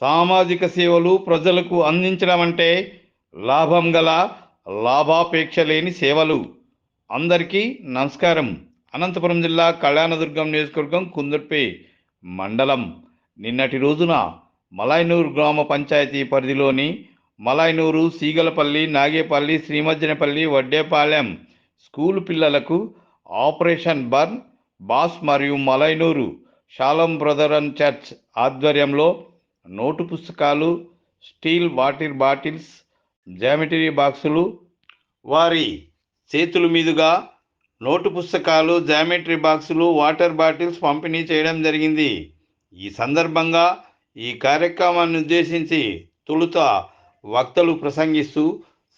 సామాజిక సేవలు ప్రజలకు అందించడం అంటే లాభం గల లాభాపేక్ష లేని సేవలు. అందరికీ నమస్కారం. అనంతపురం జిల్లా కళ్యాణదుర్గం నియోజకవర్గం కుందర్పే మండలం. నిన్నటి రోజున మలాయనూరు గ్రామ పంచాయతీ పరిధిలోని మలాయనూరు సీగలపల్లి నాగేపల్లి శ్రీమజ్జనపల్లి వడ్డేపాలెం స్కూల్ పిల్లలకు ఆపరేషన్ బర్న్ బాస్ మరియు Malainur Shalom brother and church ఆధ్వర్యంలో నోటు పుస్తకాలు స్టీల్ వాటర్ బాటిల్స్ జామెటరీ బాక్సులు వారి చేతుల మీదుగా నోటు పుస్తకాలు జామెట్రీ బాక్సులు వాటర్ బాటిల్స్ పంపిణీ చేయడం జరిగింది. ఈ సందర్భంగా ఈ కార్యక్రమాన్ని ఉద్దేశించి తొలుత వక్తలు ప్రసంగిస్తూ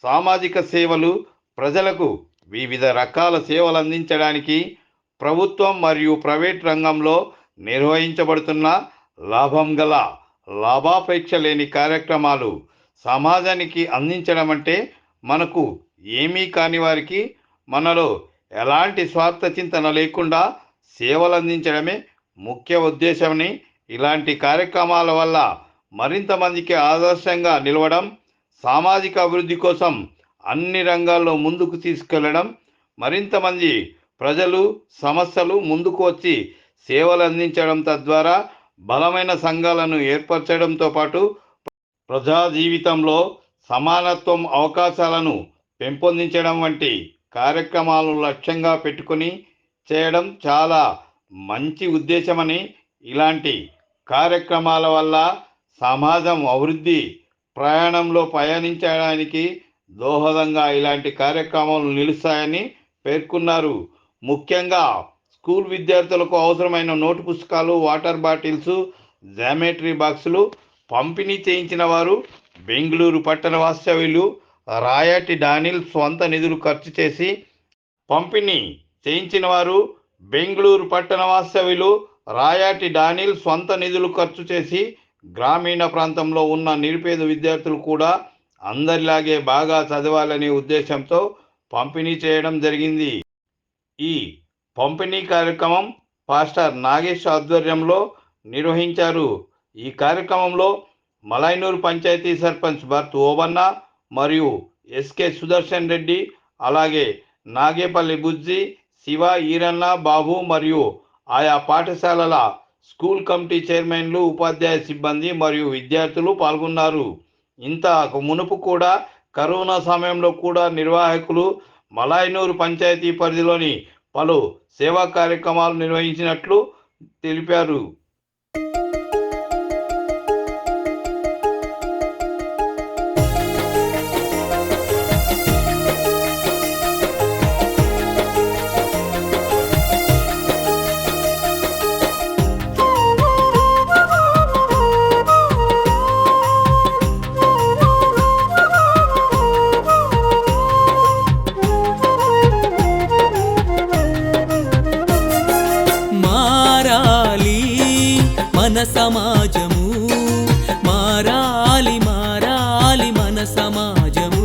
సామాజిక సేవలు ప్రజలకు వివిధ రకాల సేవలు అందించడానికి ప్రభుత్వం మరియు ప్రైవేట్ రంగంలో నిర్వహించబడుతున్న లాభం గల లాభాపేక్ష లేని కార్యక్రమాలు సమాజానికి అందించడం అంటే మనకు ఏమీ కాని వారికి మనలో ఎలాంటి స్వార్థ చింతన లేకుండా సేవలు అందించడమే ముఖ్య ఉద్దేశమని ఇలాంటి కార్యక్రమాల వల్ల మరింత మందికి ఆదర్శంగా నిలవడం సామాజిక అభివృద్ధి కోసం అన్ని రంగాల్లో ముందుకు తీసుకెళ్ళడం మరింత మంది ప్రజలు సమస్యలు ముందుకు వచ్చి సేవలు అందించడం తద్వారా బలమైన సంఘాలను ఏర్పరచడంతో పాటు ప్రజా జీవితంలో సమానత్వం అవకాశాలను పెంపొందించడం వంటి కార్యక్రమాలను లక్ష్యంగా పెట్టుకుని చేయడం చాలా మంచి ఉద్దేశమని ఇలాంటి కార్యక్రమాల వల్ల సమాజం అభివృద్ధి ప్రయాణంలో పయనించడానికి దోహదంగా ఇలాంటి కార్యక్రమాలు నిలుస్తాయని పేర్కొన్నారు. ముఖ్యంగా స్కూల్ విద్యార్థులకు అవసరమైన నోటు పుస్తకాలు వాటర్ బాటిల్స్ జామెట్రీ బాక్సులు పంపిణీ చేయించిన వారు బెంగళూరు పట్టణ వాస్తవ్యులు రాయటి డానిల్ స్వంత నిధులు ఖర్చు చేసి పంపిణీ చేయించిన వారు బెంగళూరు పట్టణ వాస్తవ్యులు రాయాటి డానిల్ స్వంత నిధులు ఖర్చు చేసి గ్రామీణ ప్రాంతంలో ఉన్న నిరుపేద విద్యార్థులు కూడా అందరిలాగే బాగా చదవాలనే ఉద్దేశంతో పంపిణీ చేయడం జరిగింది. ఈ పంపిణీ కార్యక్రమం పాస్టర్ నాగేష్ ఆధ్వర్యంలో నిర్వహించారు. ఈ కార్యక్రమంలో మలైనూరు పంచాయతీ సర్పంచ్ భర్త్ ఓబన్న మరియు ఎస్కే సుదర్శన్ రెడ్డి అలాగే నాగేపల్లి బుజ్జి శివ ఈరన్న బాబు మరియు ఆయా పాఠశాలల స్కూల్ కమిటీ చైర్మన్లు ఉపాధ్యాయ సిబ్బంది మరియు విద్యార్థులు పాల్గొన్నారు. ఇంత మునుపు కూడా కరోనా సమయంలో కూడా నిర్వాహకులు మలాయనూరు పంచాయతీ పరిధిలోని పలు సేవా కార్యక్రమాలు నిర్వహించినట్లు తెలిపారు. సమాజము. మారాలి మారాలి మన సమాజము.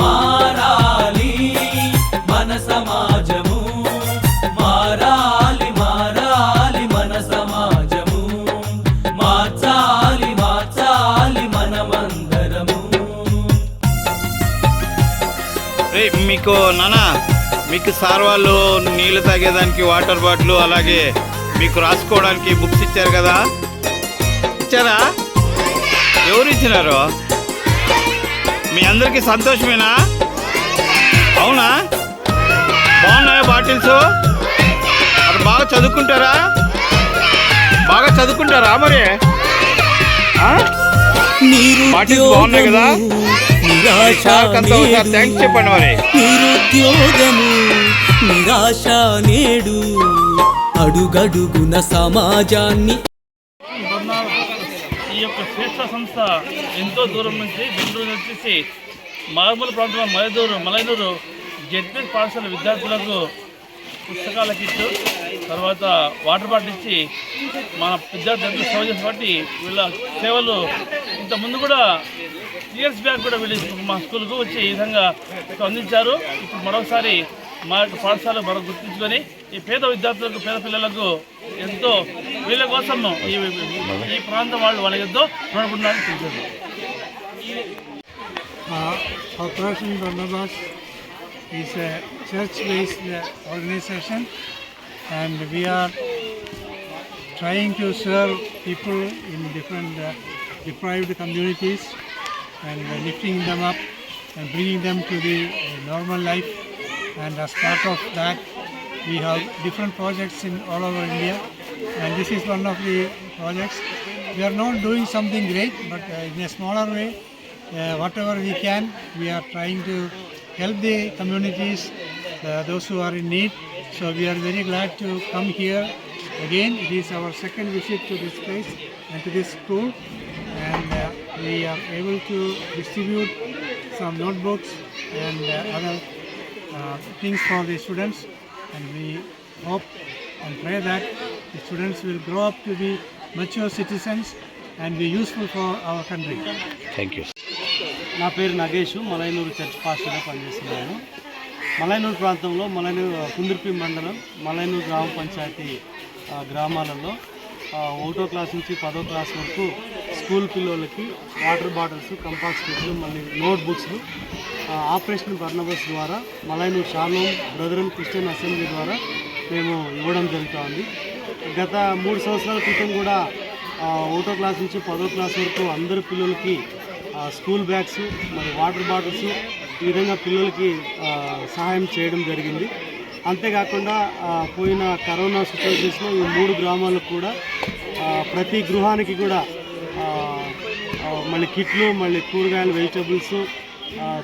మారాలి మన సమాజము. మారాలి మారాలి మన సమాజము. మార్చాలి మార్చాలి మనమందరము. రే మీకు నానా మీకు సార్ వాళ్ళు నీళ్ళు తాగేదానికి వాటర్ బాటిల్ అలాగే మీకు రాసుకోవడానికి బుక్స్ ఇచ్చారు కదా? ఇచ్చారా? ఎవరు ఇచ్చినారు? మీ అందరికీ సంతోషమేనా? అవునా? బాగున్నాయా బాటిల్స్? మరి బాగా చదువుకుంటారా? బాగా చదువుకుంటారా మరి? బాటిల్స్ బాగున్నాయి కదా? థ్యాంక్స్ చెప్పండి మరి. నిరుద్యోగము నిరాశ నేడు. అడుగడుగున సమాజాన్ని. ఈ యొక్క శ్రేష్ఠ సంస్థ ఎంతో దూరం నుంచి బెంగళూరు వచ్చేసి మారుమూల ప్రాంతంలో మలైదూరు మలైనూరు జెడ్పీ పాఠశాల విద్యార్థులకు పుస్తకాల కిట్టు తర్వాత వాటర్ బాటిల్ ఇచ్చి మన విద్యార్థులకు సేవ చేసి బట్టి వీళ్ళ సేవలు ఇంత ముందు కూడా ఇయర్స్ బ్యాక్ కూడా వీళ్ళు మా స్కూల్కు వచ్చి ఈ విధంగా అందించారు ఇప్పుడు మరొకసారి మా యొక్క పాఠశాల మరొక గుర్తించుకొని ఈ పేద విద్యార్థులకు పేద పిల్లలకు ఎంతో వీళ్ళ కోసం ఈ ఈ ప్రాంతం వాళ్ళు వాళ్ళకి ఎంతో రుణపడినారని తెలియదు Uh, Operation Barnabas is a church-based uh, organization and we are trying to serve people in different uh, deprived communities and uh, lifting them up and bringing them to the uh, normal life and as part of that we have different projects in all over India and this is one of the projects. We are not doing something great but uh, in a smaller way uh, whatever we can, we are trying to help the communities, uh, those who are in need. So we are very glad to come here again. It is our second visit to this place and to this school, and uh, we are able to distribute some notebooks and uh, other things for the students. And we hope and pray that the students will grow up to be mature citizens and be useful for our country. Thank you నా పేరు Nagesh మలైనూరు church పాస్టర్గా పనిచేస్తున్నాను మలైనూరు ప్రాంతంలో మలైనూరు కుందుర్పి మండలం మలైనూరు గ్రామ పంచాయతీ గ్రామాలలో ఒకటో class నుంచి పదో క్లాస్ వరకు స్కూల్ పిల్లలకి వాటర్ బాటిల్స్ కంపాస్ కిట్లు మళ్ళీ నోట్ బుక్స్ ఆపరేషన్ బర్నబస్ ద్వారా Malainur Shalom and Christian assembly ద్వారా మేము ఇవ్వడం జరుగుతుంది. గత మూడు సంవత్సరాల క్రితం కూడా ఒకటో క్లాస్ నుంచి పదో క్లాస్ వరకు అందరు పిల్లలకి స్కూల్ బ్యాగ్స్ మరి వాటర్ బాటిల్స్ ఈ విధంగా పిల్లలకి సహాయం చేయడం జరిగింది. అంతేకాకుండా పోయిన కరోనా సిచ్యువేషన్స్లో ఈ మూడు గ్రామాలకు కూడా ప్రతి గృహానికి కూడా మళ్ళీ కిట్లు మళ్ళీ కూరగాయలు వెజిటబుల్స్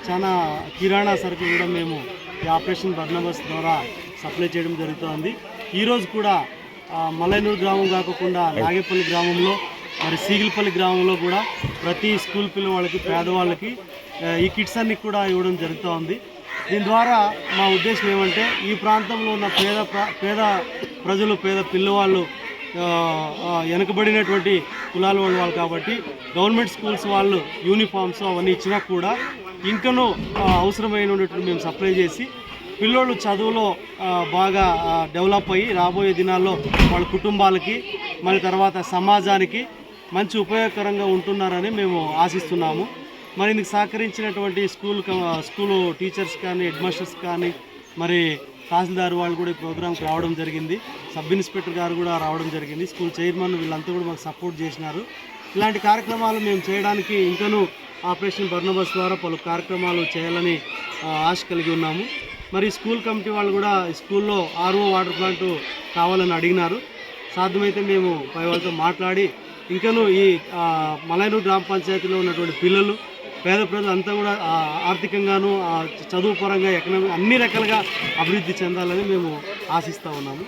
చాలా కిరాణా సరుకులు కూడా మేము ఈ ఆపరేషన్ బర్నబస్ ద్వారా సప్లై చేయడం జరుగుతోంది. ఈరోజు కూడా మలైనూరు గ్రామం కాకుండా నాగేపల్లి గ్రామంలో మరి సీగిలపల్లి గ్రామంలో కూడా ప్రతి స్కూల్ పిల్లవాళ్ళకి పేదవాళ్ళకి ఈ కిట్స్ అన్ని కూడా ఇవ్వడం జరుగుతూ ఉంది దీని ద్వారా మా ఉద్దేశం ఏమంటే ఈ ప్రాంతంలో ఉన్న పేద ప్ర- పేద ప్రజలు పేద పిల్లవాళ్ళు వెనుకబడినటువంటి కులాల వాళ్ళు కాబట్టి గవర్నమెంట్ స్కూల్స్ వాళ్ళు యూనిఫామ్స్ అవన్నీ ఇచ్చినా కూడా ఇంకనూ అవసరమైనటువంటి మేము సప్లై చేసి పిల్లోళ్ళు చదువులో బాగా డెవలప్ అయ్యి రాబోయే దినాల్లో వాళ్ళ కుటుంబాలకి మళ్ళీ తర్వాత సమాజానికి మంచి ఉపయోగకరంగా ఉంటున్నారని మేము ఆశిస్తున్నాము. మరి మీకు సహకరించినటువంటి స్కూల్ స్కూల్ టీచర్స్ కానీ హెడ్ మాస్టర్స్ కానీ మరి తహసీల్దార్ వాళ్ళు కూడా ఈ ప్రోగ్రామ్కి రావడం జరిగింది. సబ్ ఇన్స్పెక్టర్ గారు కూడా రావడం జరిగింది. స్కూల్ చైర్మన్ వీళ్ళంతా కూడా మాకు సపోర్ట్ చేసినారు. ఇలాంటి కార్యక్రమాలు మేము చేయడానికి ఇంకనూ ఆపరేషన్ బర్నబస్ ద్వారా పలు కార్యక్రమాలు చేయాలని ఆశ కలిగి ఉన్నాము. మరి స్కూల్ కమిటీ వాళ్ళు కూడా స్కూల్లో ఆర్ఓ వాటర్ ప్లాంట్ కావాలని అడిగినారు. సాధ్యమైతే మేము పై వాళ్ళతో మాట్లాడి ఇంకనూ ఈ మలైనూరు గ్రామ పంచాయతీలో ఉన్నటువంటి పిల్లలు పేద ప్రజలు అంతా కూడా ఆర్థికంగాను చదువు పరంగా ఎకనామిక్ అన్ని రకాలుగా అభివృద్ధి చెందాలని మేము ఆశిస్తూ ఉన్నాము.